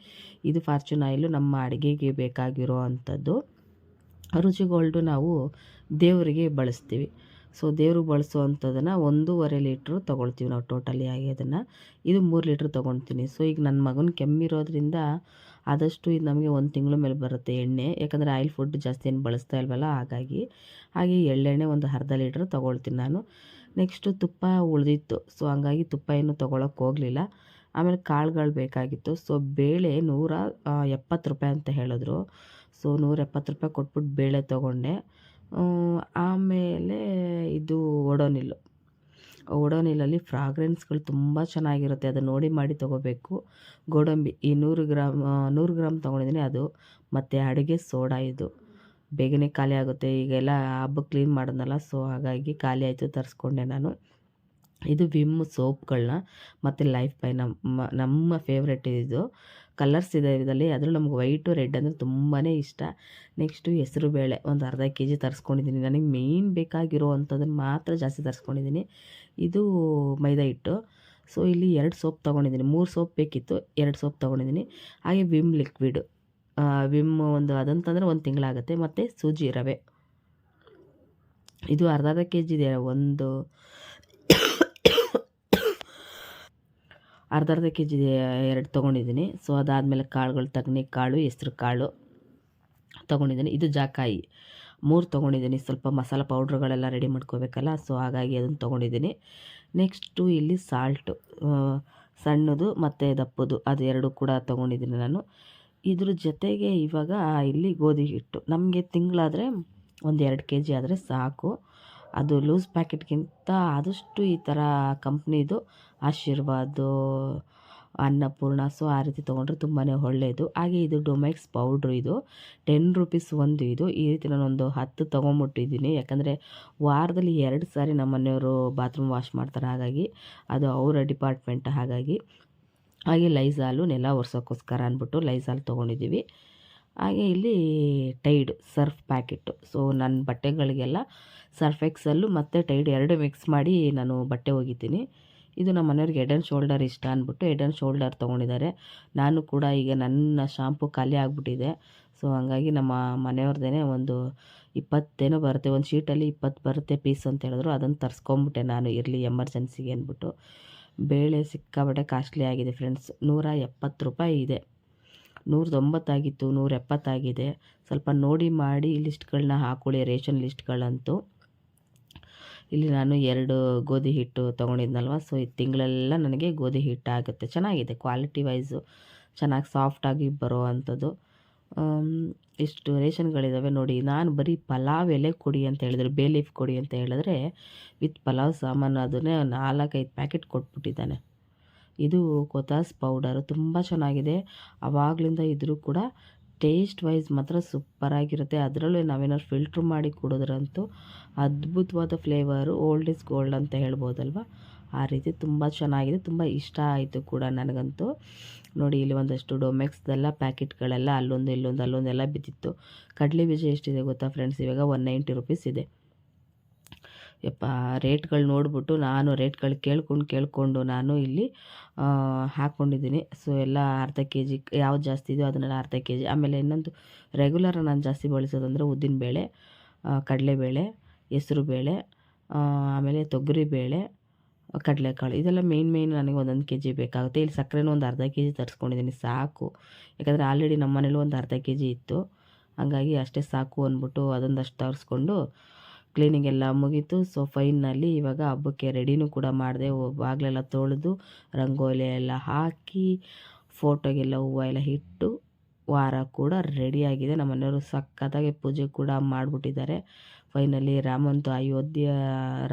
ಇದು ಫಾರ್ಚೂನ್ ಆಯಿಲು ನಮ್ಮ ಅಡುಗೆಗೆ ಬೇಕಾಗಿರೋ ಅಂಥದ್ದು ರುಚಿ ಗೋಲ್ಡು ನಾವು ದೇವರಿಗೆ ಬಳಸ್ತೀವಿ. ಸೊ ದೇವ್ರಿಗೆ ಬಳಸೋ ಅಂಥದ್ದನ್ನು ಒಂದೂವರೆ ಲೀಟ್ರು ತೊಗೊಳ್ತೀವಿ ನಾವು ಟೋಟಲಿ ಆಗಿ ಅದನ್ನು. ಇದು ಮೂರು ಲೀಟ್ರ್ ತೊಗೊಳ್ತೀನಿ. ಸೊ ಈಗ ನನ್ನ ಮಗನ ಕೆಮ್ಮಿರೋದ್ರಿಂದ ಆದಷ್ಟು ಇದು ನಮಗೆ ಒಂದು ತಿಂಗಳ ಮೇಲೆ ಬರುತ್ತೆ ಎಣ್ಣೆ. ಯಾಕಂದರೆ ಆಯಿಲ್ ಫುಡ್ ಜಾಸ್ತಿ ಏನು ಬಳಸ್ತಾ ಇಲ್ವಲ್ಲ, ಹಾಗಾಗಿ. ಹಾಗೆ ಎಳ್ಳೆಣ್ಣೆ ಒಂದು ಅರ್ಧ ಲೀಟ್ರ್ ತೊಗೊಳ್ತೀನಿ ನಾನು. ನೆಕ್ಸ್ಟು ತುಪ್ಪ ಉಳಿದಿತ್ತು. ಸೊ ಹಂಗಾಗಿ ತುಪ್ಪ ಏನು ತೊಗೊಳಕ್ಕೆ ಹೋಗಲಿಲ್ಲ. ಆಮೇಲೆ ಕಾಳುಗಳು ಬೇಕಾಗಿತ್ತು. ಸೊ ಬೇಳೆ ನೂರ ಎಪ್ಪತ್ತು ರೂಪಾಯಿ ಅಂತ ಹೇಳಿದ್ರು. ಸೊ ನೂರ ಎಪ್ಪತ್ತು ರೂಪಾಯಿ ಕೊಟ್ಬಿಟ್ಟು ಬೇಳೆ ತೊಗೊಂಡೆ. ಆಮೇಲೆ ಇದು ಒಡೋನಿಲ್ಲು. ಒಡೋನಿಲಲ್ಲಿ ಫ್ರಾಗ್ರೆನ್ಸ್ಗಳು ತುಂಬ ಚೆನ್ನಾಗಿರುತ್ತೆ. ಅದನ್ನು ನೋಡಿ ಮಾಡಿ ತೊಗೋಬೇಕು. ಗೋಡಂಬಿ ಈ ನೂರು ಗ್ರಾಮ್ ನೂರು ಗ್ರಾಮ್ ತೊಗೊಂಡಿದ್ದೀನಿ ಅದು. ಮತ್ತು ಅಡುಗೆ ಸೋಡಾ ಇದು. ಬೇಗನೆ ಖಾಲಿ ಆಗುತ್ತೆ. ಈಗೆಲ್ಲ ಹಬ್ಬ ಕ್ಲೀನ್ ಮಾಡಿದ್ನಲ್ಲ, ಸೊ ಹಾಗಾಗಿ ಖಾಲಿ ಆಯಿತು ತರಿಸ್ಕೊಂಡೆ ನಾನು. ಇದು ವಿಮ್ ಸೋಪ್ಗಳನ್ನ ಮತ್ತು ಲೈಫ್ ಬೈ ನಮ್ಮ ನಮ್ಮ ಫೇವ್ರೆಟ್ ಇದು. ಕಲರ್ಸ್ ಇದೆ ಇದರಲ್ಲಿ. ಅದರಲ್ಲೂ ನಮ್ಗೆ ವೈಟು ರೆಡ್ ಅಂದರೆ ತುಂಬಾ ಇಷ್ಟ. ನೆಕ್ಸ್ಟು ಹೆಸರು ಬೇಳೆ. ಒಂದು ಅರ್ಧ ಕೆ ಜಿ ತರಿಸ್ಕೊಂಡಿದ್ದೀನಿ. ನನಗೆ ಮೇಯ್ನ್ ಬೇಕಾಗಿರೋ ಅಂಥದ್ದನ್ನು ಮಾತ್ರ ಜಾಸ್ತಿ ತರಿಸ್ಕೊಂಡಿದ್ದೀನಿ. ಇದು ಮೈದಾ ಹಿಟ್ಟು. ಸೊ, ಇಲ್ಲಿ ಎರಡು ಸೋಪ್ ತೊಗೊಂಡಿದ್ದೀನಿ. ಮೂರು ಸೋಪ್ ಬೇಕಿತ್ತು, ಎರಡು ಸೋಪ್ ತೊಗೊಂಡಿದ್ದೀನಿ. ಹಾಗೆ ವಿಮ್ ಲಿಕ್ವಿಡ್. ವಿಮ್ ಒಂದು ಅದಂತಂದರೆ ಒಂದು ತಿಂಗಳಾಗುತ್ತೆ. ಮತ್ತು ಸೂಜಿ ರವೆ. ಇದು ಅರ್ಧ ಅರ್ಧ ಕೆ ಜಿ ಇದೆ. ಒಂದು ಅರ್ಧ ಅರ್ಧ ಕೆ ಜಿ ಎರಡು ತೊಗೊಂಡಿದ್ದೀನಿ. ಸೊ ಅದಾದಮೇಲೆ ಕಾಳುಗಳು ತಗ್ನಿ, ಕಾಳು, ಹೆಸ್ರು ಕಾಳು ತೊಗೊಂಡಿದ್ದೀನಿ. ಇದು ಜಾಕಾಯಿ. ಮೂರು ತೊಗೊಂಡಿದ್ದೀನಿ. ಸ್ವಲ್ಪ ಮಸಾಲ ಪೌಡ್ರ್ಗಳೆಲ್ಲ ರೆಡಿ ಮಾಡ್ಕೋಬೇಕಲ್ಲ, ಸೊ, ಹಾಗಾಗಿ ಅದನ್ನು ತೊಗೊಂಡಿದ್ದೀನಿ. ನೆಕ್ಸ್ಟು ಇಲ್ಲಿ ಸಾಲ್ಟು ಸಣ್ಣದು ಮತ್ತು ದಪ್ಪದು, ಅದು ಎರಡು ಕೂಡ ತೊಗೊಂಡಿದ್ದೀನಿ ನಾನು. ಇದ್ರ ಜೊತೆಗೆ ಇವಾಗ ಇಲ್ಲಿ ಗೋಧಿ ಹಿಟ್ಟು. ನಮಗೆ ತಿಂಗಳಾದರೆ ಒಂದು ಎರಡು ಕೆ ಜಿ ಆದರೆ ಸಾಕು. ಅದು ಲೂಸ್ ಪ್ಯಾಕೆಟ್ಗಿಂತ ಆದಷ್ಟು ಈ ಥರ ಕಂಪ್ನಿದು ಆಶೀರ್ವಾದ, ಅನ್ನಪೂರ್ಣ, ಸೊ ಆ ರೀತಿ ತೊಗೊಂಡ್ರೆ ತುಂಬಾ ಒಳ್ಳೆಯದು ಹಾಗೆ ಇದು ಡೊಮೆಕ್ಸ್ ಪೌಡ್ರು ಇದು, ಟೆನ್ ರುಪೀಸ್ ಒಂದು ಇದು. ಈ ರೀತಿ ನಾನೊಂದು ಹತ್ತು ತೊಗೊಂಬಿಟ್ಟಿದ್ದೀನಿ. ಯಾಕಂದರೆ ವಾರದಲ್ಲಿ ಎರಡು ಸಾರಿ ನಮ್ಮ ಮನೆಯವರು ಬಾತ್ರೂಮ್ ವಾಶ್ ಮಾಡ್ತಾರೆ. ಹಾಗಾಗಿ ಅದು ಅವರ ಡಿಪಾರ್ಟ್ಮೆಂಟ್ ಹಾಗಾಗಿ. ಹಾಗೆ ಲೈಝಾಲು ನೆಲ ಒರೆಸೋಕ್ಕೋಸ್ಕರ ಅಂದ್ಬಿಟ್ಟು ಲೈಝಾಲ್ ತೊಗೊಂಡಿದ್ದೀವಿ. ಹಾಗೆ ಇಲ್ಲಿ ಟೈಡ್ ಸರ್ಫ್ ಪ್ಯಾಕೆಟು ಸೊ ನನ್ನ ಬಟ್ಟೆಗಳಿಗೆಲ್ಲ ಸರ್ಫ್ ಎಕ್ಸಲ್ಲು ಮತ್ತು ಟೈಡ್ ಎರಡು ಮಿಕ್ಸ್ ಮಾಡಿ ನಾನು ಬಟ್ಟೆ ಒಗಿತೀನಿ. ಇದು ನಮ್ಮ ಮನೆಯವ್ರಿಗೆ ಹೆಡ್ ಆ್ಯಂಡ್ ಶೋಲ್ಡರ್ ಇಷ್ಟ ಅಂದ್ಬಿಟ್ಟು ಹೆಡ್ ಆ್ಯಂಡ್ ಶೋಲ್ಡರ್ ತೊಗೊಂಡಿದ್ದಾರೆ. ನಾನು ಕೂಡ ಈಗ ನನ್ನ ಶಾಂಪು ಖಾಲಿ ಆಗಿಬಿಟ್ಟಿದೆ. ಸೊ ಹಂಗಾಗಿ ನಮ್ಮ ಮನೆಯವ್ರದ್ದೇ ಒಂದು ಇಪ್ಪತ್ತೇನೋ ಬರುತ್ತೆ, ಒಂದು ಶೀಟಲ್ಲಿ ಇಪ್ಪತ್ತು ಬರುತ್ತೆ ಪೀಸ್ ಅಂತ ಹೇಳಿದ್ರು. ಅದನ್ನು ತರ್ಸ್ಕೊಂಬಿಟ್ಟೆ ನಾನು, ಇರಲಿ ಎಮರ್ಜೆನ್ಸಿಗೆ ಅಂದ್ಬಿಟ್ಟು. ಬೇಳೆ ಸಿಕ್ಕಾಪಟ್ಟೆ ಕಾಸ್ಟ್ಲಿ ಆಗಿದೆ ಫ್ರೆಂಡ್ಸ್ ನೂರ ಎಪ್ಪತ್ತು ರೂಪಾಯಿ ಇದೆ. ನೂರ ತೊಂಬತ್ತಾಗಿತ್ತು ನೂರ ಎಪ್ಪತ್ತಾಗಿದೆ ಸ್ವಲ್ಪ ನೋಡಿ ಮಾಡಿ ಲಿಸ್ಟ್ಗಳನ್ನ ಹಾಕೊಳ್ಳಿ, ರೇಷನ್ ಲಿಸ್ಟ್ಗಳಂತೂ. ಇಲ್ಲಿ ನಾನು ಎರಡು ಗೋಧಿ ಹಿಟ್ಟು ತೊಗೊಂಡಿದ್ನಲ್ವ, ಸೊ ಈ ತಿಂಗಳೆಲ್ಲ ನನಗೆ ಗೋಧಿ ಹಿಟ್ಟು ಆಗುತ್ತೆ ಚೆನ್ನಾಗಿದೆ, ಕ್ವಾಲಿಟಿ ವೈಸು. ಚೆನ್ನಾಗಿ ಸಾಫ್ಟಾಗಿ ಬರೋ ಅಂಥದ್ದು ಇಷ್ಟು ರೇಷನ್ಗಳಿದ್ದಾವೆ ನೋಡಿ, ನಾನು ಬರೀ ಪಲಾವ್ ಎಲೆ ಕೊಡಿ ಅಂತ ಹೇಳಿದ್ರೆ ಬೇ ಲೀಫ್ ಕೊಡಿ ಅಂತ ಹೇಳಿದ್ರೆ, ವಿತ್ ಪಲಾವ್ ಸಾಮಾನು ಅದನ್ನೇ ನಾಲ್ಕೈದು ಪ್ಯಾಕೆಟ್ ಕೊಟ್ಬಿಟ್ಟಿದ್ದಾನೆ. ಇದು ಕೊತಾಸ್ ಪೌಡರು, ತುಂಬ ಚೆನ್ನಾಗಿದೆ. ಆವಾಗಲಿಂದ ಇದ್ರೂ ಕೂಡ ಟೇಸ್ಟ್ ವೈಸ್ ಮಾತ್ರ ಸೂಪರಾಗಿರುತ್ತೆ. ಅದರಲ್ಲೂ ನಾವೇನಾದ್ರು ಫಿಲ್ಟ್ರ್ ಮಾಡಿ ಕುಡಿದ್ರಂತೂ ಅದ್ಭುತವಾದ ಫ್ಲೇವರು, ಓಲ್ಡ್ ಇಸ್ ಗೋಲ್ಡ್ ಅಂತ ಹೇಳ್ಬೋದಲ್ವ? ಆ ರೀತಿ ತುಂಬ ಚೆನ್ನಾಗಿದೆ. ತುಂಬ ಇಷ್ಟ ಆಯಿತು ಕೂಡ ನನಗಂತೂ. ನೋಡಿ, ಇಲ್ಲಿ ಒಂದಷ್ಟು ಡೊಮೆಕ್ಸ್ದೆಲ್ಲ ಪ್ಯಾಕೆಟ್ಗಳೆಲ್ಲ ಅಲ್ಲೊಂದು ಇಲ್ಲೊಂದು ಅಲ್ಲೊಂದೆಲ್ಲ ಬಿದ್ದಿತ್ತು. ಕಡಲೆ ಬೀಜ ಎಷ್ಟಿದೆ ಗೊತ್ತಾ ಫ್ರೆಂಡ್ಸ್? ಇವಾಗ ಒನ್ ನೈಂಟಿ ರುಪೀಸ್ ಇದೆ. ಯಪ್ಪ, ರೇಟ್ಗಳು ನೋಡಿಬಿಟ್ಟು ನಾನು ರೇಟ್ಗಳು ಕೇಳ್ಕೊಂಡು ಕೇಳಿಕೊಂಡು ನಾನು ಇಲ್ಲಿ ಹಾಕ್ಕೊಂಡಿದ್ದೀನಿ ಸೊ ಎಲ್ಲ ಅರ್ಧ ಕೆ ಜಿ ಯಾವ್ದು ಜಾಸ್ತಿ ಇದೆಯೋ ಅದನ್ನೆಲ್ಲ ಅರ್ಧ ಕೆ ಜಿ ಆಮೇಲೆ ಇನ್ನೊಂದು ರೆಗ್ಯುಲರ್ ನಾನು ಜಾಸ್ತಿ ಬಳಸೋದಂದರೆ ಉದ್ದಿನಬೇಳೆ ಕಡಲೆಬೇಳೆ, ಹೆಸ್ರು ಬೇಳೆ ಆಮೇಲೆ ತೊಗರಿಬೇಳೆ ಕಡಲೆಕಾಳು. ಇದೆಲ್ಲ ಮೇಯ್ನ್ ಮೇಯ್ನ್ ನನಗೆ ಒಂದೊಂದು ಕೆ ಜಿ ಬೇಕಾಗುತ್ತೆ. ಇಲ್ಲಿ ಸಕ್ಕರೆನೂ ಒಂದು ಅರ್ಧ ಕೆ ಜಿ ತರಿಸ್ಕೊಂಡಿದ್ದೀನಿ. ಸಾಕು. ಯಾಕಂದರೆ ಆಲ್ರೆಡಿ ನಮ್ಮ ಮನೇಲೂ ಒಂದು ಅರ್ಧ ಕೆ ಜಿ ಇತ್ತು. ಹಾಗಾಗಿ ಅಷ್ಟೇ ಸಾಕು ಅಂದ್ಬಿಟ್ಟು ಅದೊಂದಷ್ಟು ತರಿಸ್ಕೊಂಡು ಕ್ಲೀನಿಂಗ್ ಎಲ್ಲ ಮುಗೀತು. ಸೊ ಫೈನಲ್ಲಿ ಇವಾಗ ಹಬ್ಬಕ್ಕೆ ರೆಡಿನೂ ಕೂಡ ಮಾಡಿದೆ. ಬಾಗಿಲೆಲ್ಲ ತೊಳೆದು ರಂಗೋಲಿ ಎಲ್ಲ ಹಾಕಿ ಫೋಟೋಗೆಲ್ಲ ಹೂವು ಎಲ್ಲ ಇಟ್ಟು ವಾರ ಕೂಡ ರೆಡಿಯಾಗಿದೆ ನಮ್ಮ ಮನೆಯವರು ಸಖತ್ತಾಗಿ ಪೂಜೆ ಕೂಡ ಮಾಡಿಬಿಟ್ಟಿದ್ದಾರೆ. ಫೈನಲಿ ರಾಮಂತು ಅಯೋಧ್ಯ,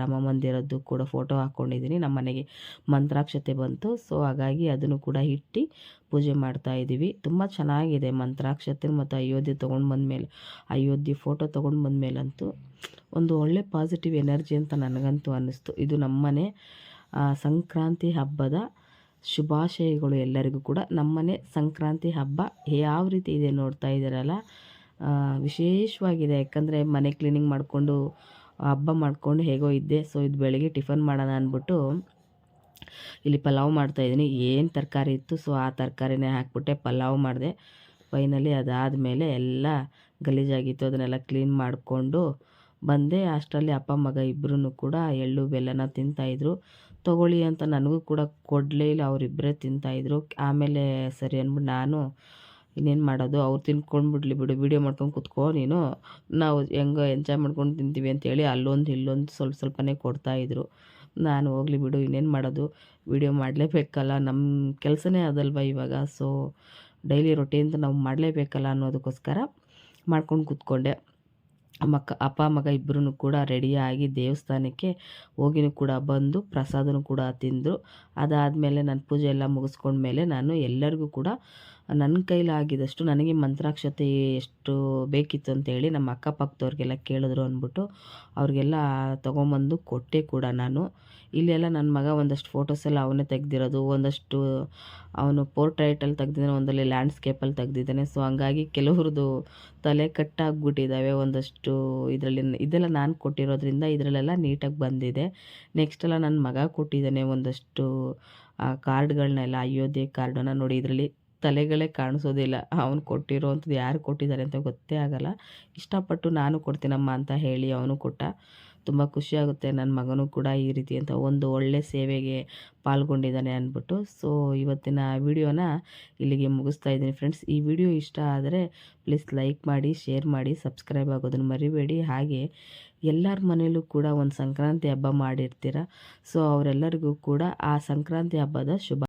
ರಾಮ ಮಂದಿರದ್ದು ಕೂಡ ಫೋಟೋ ಹಾಕ್ಕೊಂಡಿದ್ದೀನಿ ನಮ್ಮ ಮನೆಗೆ ಮಂತ್ರಾಕ್ಷತೆ ಬಂತು. ಸೊ ಹಾಗಾಗಿ ಅದನ್ನು ಕೂಡ ಇಟ್ಟು ಪೂಜೆ ಮಾಡ್ತಾ ಇದ್ದೀವಿ. ತುಂಬ ಚೆನ್ನಾಗಿದೆ ಮಂತ್ರಾಕ್ಷತೆ ಮತ್ತು ಅಯೋಧ್ಯೆ ತೊಗೊಂಡು ಬಂದಮೇಲೆ. ಅಯೋಧ್ಯೆ ಫೋಟೋ ತೊಗೊಂಡು ಬಂದಮೇಲಂತೂ ಒಂದು ಒಳ್ಳೆ ಪಾಸಿಟಿವ್ ಎನರ್ಜಿ ಅಂತ ನನಗಂತೂ ಅನ್ನಿಸ್ತು. ಇದು ನಮ್ಮನೆ ಸಂಕ್ರಾಂತಿ ಹಬ್ಬದ ಶುಭಾಶಯಗಳು ಎಲ್ಲರಿಗೂ ಕೂಡ. ನಮ್ಮನೆ ಸಂಕ್ರಾಂತಿ ಹಬ್ಬ ಯಾವ ರೀತಿ ಇದೆ ನೋಡ್ತಾ ಇದ್ದೀರಲ್ಲ? ವಿಶೇಷವಾಗಿದೆ. ಯಾಕಂದರೆ ಮನೆ ಕ್ಲೀನಿಂಗ್ ಮಾಡಿಕೊಂಡು ಹಬ್ಬ ಮಾಡಿಕೊಂಡು ಹೇಗೋ ಇದ್ದೆ. ಸೊ ಇದು ಬೆಳಗ್ಗೆ ಟಿಫನ್ ಮಾಡೋಣ ಅಂದ್ಬಿಟ್ಟು ಇಲ್ಲಿ ಪಲಾವ್ ಮಾಡ್ತಾಯಿದ್ದೀನಿ ಏನು ತರಕಾರಿ ಇತ್ತು? ಸೊ ಆ ತರಕಾರಿನೇ ಹಾಕ್ಬಿಟ್ಟೆ, ಪಲಾವ್ ಮಾಡಿದೆ. ಫೈನಲಿ ಅದಾದಮೇಲೆ ಎಲ್ಲ ಗಲೀಜಾಗಿತ್ತು. ಅದನ್ನೆಲ್ಲ ಕ್ಲೀನ್ ಮಾಡಿಕೊಂಡು ಬಂದೆ. ಅಷ್ಟರಲ್ಲಿ ಅಪ್ಪ, ಮಗ ಇಬ್ಬರೂ ಕೂಡ ಎಳ್ಳು, ಬೆಲ್ಲನ ತಿಂತಾಯಿದ್ರು ತೊಗೊಳ್ಳಿ ಅಂತ ನನಗೂ ಕೂಡ ಕೊಡಲೇ ಇಲ್ಲ. ಅವರಿಬ್ಬರೇ ತಿಂತಾಯಿದ್ರು ಆಮೇಲೆ ಸರಿ ಅಂದ್ಬಿಟ್ಟು ನಾನು ಇನ್ನೇನು ಮಾಡೋದು? ಅವ್ರು ತಿನ್ಕೊಂಡ್ಬಿಡ್ಲಿ ಬಿಡು ವೀಡಿಯೋ ಮಾಡ್ಕೊಂಡು ಕೂತ್ಕೋ ನೀನು. ನಾವು ಹೆಂಗೆ ಎಂಜಾಯ್ ಮಾಡ್ಕೊಂಡು ತಿಂತೀವಿ ಅಂತೇಳಿ ಅಲ್ಲೊಂದು ಇಲ್ಲೊಂದು ಸ್ವಲ್ಪ ಸ್ವಲ್ಪನೇ ಕೊಡ್ತಾಯಿದ್ರು ನಾನು ಹೋಗ್ಲಿ ಬಿಡು, ಇನ್ನೇನು ಮಾಡೋದು? ವೀಡಿಯೋ ಮಾಡಲೇಬೇಕಲ್ಲ ನಮ್ಮ ಕೆಲಸನೇ ಅದಲ್ವ ಇವಾಗ? ಸೊ ಡೈಲಿ ರೊಟೀನ್ ನಾವು ಮಾಡಲೇಬೇಕಲ್ಲ ಅನ್ನೋದಕ್ಕೋಸ್ಕರ ಮಾಡ್ಕೊಂಡು ಕೂತ್ಕೊಂಡೆ. ಮಕ್ಕ, ಅಪ್ಪ, ಮಗ ಇಬ್ಬರೂ ಕೂಡ ರೆಡಿಯಾಗಿ ದೇವಸ್ಥಾನಕ್ಕೆ ಹೋಗಿನೂ ಕೂಡ ಬಂದು ಪ್ರಸಾದನೂ ಕೂಡ ತಿಂದರು. ಅದಾದಮೇಲೆ ನಾನು ಪೂಜೆ ಎಲ್ಲ ಮುಗಿಸ್ಕೊಂಡ್ಮೇಲೆ ನಾನು ಎಲ್ಲರಿಗೂ ಕೂಡ ನನ್ನ ಕೈಲಾಗಿದ್ದಷ್ಟು ನನಗೆ ಮಂತ್ರಾಕ್ಷತೆ ಎಷ್ಟು ಬೇಕಿತ್ತು ಅಂತೇಳಿ ನಮ್ಮ ಅಕ್ಕಪಕ್ಕದವ್ರಿಗೆಲ್ಲ ಕೇಳಿದ್ರು ಅಂದ್ಬಿಟ್ಟು ಅವ್ರಿಗೆಲ್ಲ ತೊಗೊಂಬಂದು ಕೊಟ್ಟೆ ಕೂಡ ನಾನು. ಇಲ್ಲೆಲ್ಲ ನನ್ನ ಮಗ ಒಂದಷ್ಟು ಫೋಟೋಸ್ ಎಲ್ಲ ಅವನೇ ತೆಗೆದಿರೋದು, ಒಂದಷ್ಟು ಅವನು ಪೋರ್ಟ್ರೈಟಲ್ಲಿ ತೆಗ್ದಿದ್ದಾನೆ, ಒಂದಲ್ಲಿ ಲ್ಯಾಂಡ್ಸ್ಕೇಪಲ್ಲಿ ತೆಗ್ದಿದ್ದಾನೆ. ಸೊ ಹಂಗಾಗಿ ಕೆಲವ್ರದ್ದು ತಲೆ ಕಟ್ಟಾಗ್ಬಿಟ್ಟಿದ್ದಾವೆ ಒಂದಷ್ಟು ಇದರಲ್ಲಿ ಇದೆಲ್ಲ ನಾನು ಕೊಟ್ಟಿರೋದ್ರಿಂದ ಇದರಲ್ಲೆಲ್ಲ ನೀಟಾಗಿ ಬಂದಿದೆ. ನೆಕ್ಸ್ಟ್ ಎಲ್ಲ ನನ್ನ ಮಗ ಕೊಟ್ಟಿದ್ದಾನೆ ಒಂದಷ್ಟು ಕಾರ್ಡ್ಗಳನ್ನೆಲ್ಲ ಅಯೋಧ್ಯೆ ಕಾರ್ಡನ್ನು ನೋಡಿ ಇದರಲ್ಲಿ. ತಲೆಗಳೇ ಕಾಣಿಸೋದಿಲ್ಲ. ಅವನು ಕೊಟ್ಟಿರೋವಂಥದ್ದು ಯಾರು ಕೊಟ್ಟಿದ್ದಾರೆ ಅಂತ ಗೊತ್ತೇ ಆಗಲ್ಲ. ಇಷ್ಟಪಟ್ಟು ನಾನು ಕೊಡ್ತೀನಮ್ಮ ಅಂತ ಹೇಳಿ ಅವನು ಕೊಟ್ಟ. ತುಂಬ ಖುಷಿಯಾಗುತ್ತೆ ನನ್ನ ಮಗನೂ ಕೂಡ ಈ ರೀತಿ ಅಂತ ಒಂದು ಒಳ್ಳೆ ಸೇವೆಗೆ ಪಾಲ್ಗೊಂಡಿದ್ದಾನೆ ಅಂದ್ಬಿಟ್ಟು. ಸೊ ಇವತ್ತಿನ ವಿಡಿಯೋನ ಇಲ್ಲಿಗೆ ಮುಗಿಸ್ತಾ ಇದ್ದೀನಿ ಫ್ರೆಂಡ್ಸ್ ಈ ವಿಡಿಯೋ ಇಷ್ಟ ಆದರೆ ಪ್ಲೀಸ್ ಲೈಕ್ ಮಾಡಿ ಶೇರ್ ಮಾಡಿ ಸಬ್ಸ್ಕ್ರೈಬ್ ಆಗೋದನ್ನು ಮರಿಬೇಡಿ. ಹಾಗೆ ಎಲ್ಲರ ಮನೆಯಲ್ಲೂ ಕೂಡ ಒಂದು ಸಂಕ್ರಾಂತಿ ಹಬ್ಬ ಮಾಡಿರ್ತೀರ? ಸೊ ಅವರೆಲ್ಲರಿಗೂ ಕೂಡ ಆ ಸಂಕ್ರಾಂತಿ ಹಬ್ಬದ ಶುಭ